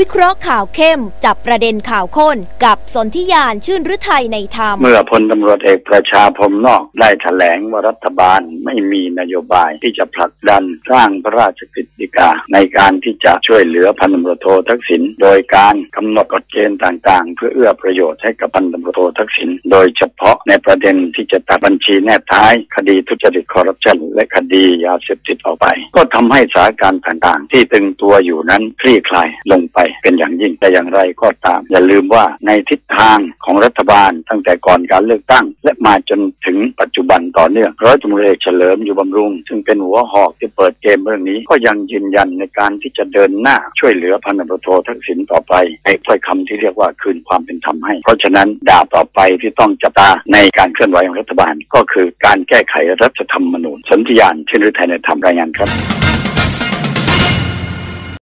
วิเคราะห์ข่าวเข้ม จับประเด็นข่าวข้น กับสนธิยานชื่นฤทัยในธรรม เมื่อพลตำรวจเอกประชาพรมนอกได้ถแถลงว่ารัฐบาลไม่มีนโยบายที่จะผลักดันสร้างพระราชกฤษฎีกา ในการที่จะช่วยเหลือพันตำรวจโททักษิณโดยการกำหนดกฎเกณฑ์ต่างๆ เพื่อเอื้อประโยชน์ให้กับพันตำรวจโททักษิณโดยเฉพาะในประเด็นที่จะตัดบัญชีแนบท้าย คดีทุจริตคอร์รัปชันและคดียาเสพติดออกไป ก็ทำให้สถานการณ์ต่างๆ ที่ตึงตัวอยู่นั้นคลี่คลายลงไปเป็นอย่างยิ่งแต่อย่างไรก็ตาม อย่าลืมว่าในทิศทางของรัฐบาลตั้งแต่ก่อนการเลือกตั้ง และมาจนถึงปัจจุบันต่อเนื่องร้อยตำรวจเอกเฉลิมอยู่บำรุง ซึ่งเป็นหัวหอกที่เปิดเกมเรื่องนี้ ก็ยังยืนยันในการที่จะเดินหน้าช่วยเหลือพันตำรวจโททักษิณต่อไปให้ถ้อยคำที่เรียกว่าคืนความเป็นธรรมให้ เพราะฉะนั้นดาบต่อไปที่ต้องจับตาในการเคลื่อนไหวของรัฐบาล ก็คือการแก้ไขรัฐธรรมนูญสนธิยานเช่นฤทัยในธรรมรายงานครับ